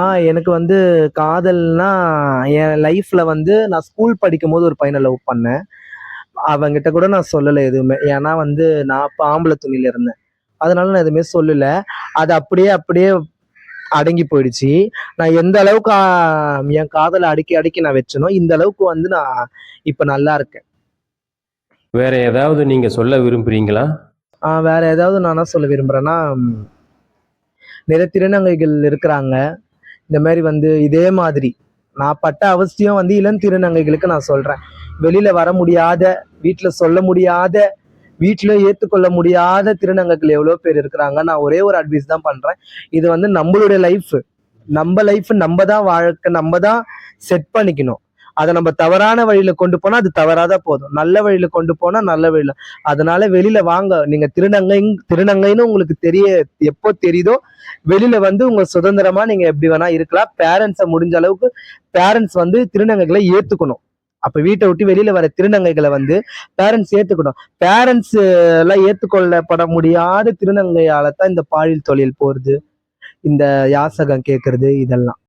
ஆ எனக்கு வந்து காதல்னா என் லைஃப்ல வந்து நான் ஸ்கூல் படிக்கும்போது ஒரு பையனை லவ் பண்ணேன். அவங்கிட்ட கூட நான் சொல்லலை எதுவுமே. ஏன்னா வந்து நான் அப்போ ஆம்பளை துணியில இருந்தேன். அதனால நான் எதுவுமே சொல்லல. அது அப்படியே அப்படியே அடங்கி போயிடுச்சு. நான் எந்த அளவுக்கு என் காதலை அடுக்கி அடுக்கி நான் வச்சனோ இந்த அளவுக்கு வந்து நான் இப்போ நல்லா இருக்கேன். வேற ஏதாவது நீங்க சொல்ல விரும்புறீங்களா? ஆ, வேற ஏதாவது நான் என்ன சொல்ல விரும்புறேன்னா நிறைய திருநங்கைகள் இருக்கிறாங்க. இந்த மாதிரி வந்து இதே மாதிரி. நான் பட்ட அவசியம் வந்து இளம் திருநங்கைகளுக்கு நான் சொல்றேன். வெளியில வர முடியாத வீட்டுல சொல்ல முடியாத வீட்டுல ஏற்றுக்கொள்ள முடியாத திருநங்கைகள் எவ்வளோ பேர் இருக்கிறாங்க? நான் ஒரே ஒரு அட்வைஸ் தான் பண்றேன். இது வந்து நம்மளுடைய லைஃப் நம்ம லைஃப் நம்ம தான் வாழ்க்கை நம்ம தான் செட் பண்ணிக்கணும். அதை நம்ம தவறான வழியில கொண்டு போனா அது தவறாத போதும். நல்ல வழியில கொண்டு போனா நல்ல வழியில. அதனால வெளியில வாங்க. நீங்க திருநங்கை திருநங்கைன்னு உங்களுக்கு தெரிய எப்போ தெரியுதோ வெளியில வந்து உங்க சுதந்திரமா நீங்க எப்படி வேணா இருக்கலாம். பேரண்ட்ஸை முடிஞ்ச அளவுக்கு பேரண்ட்ஸ் வந்து திருநங்கைகளை ஏத்துக்கணும். அப்ப வீட்டை விட்டு வெளியில வர திருநங்கைகளை வந்து பேரண்ட்ஸ் ஏத்துக்கணும். பேரண்ட்ஸ் எல்லாம் ஏத்துக்கொள்ளப்பட முடியாத திருநங்கையால தான் இந்த பாலியல் தொழில் போறது. இந்த யாசகம் கேட்கறது இதெல்லாம்.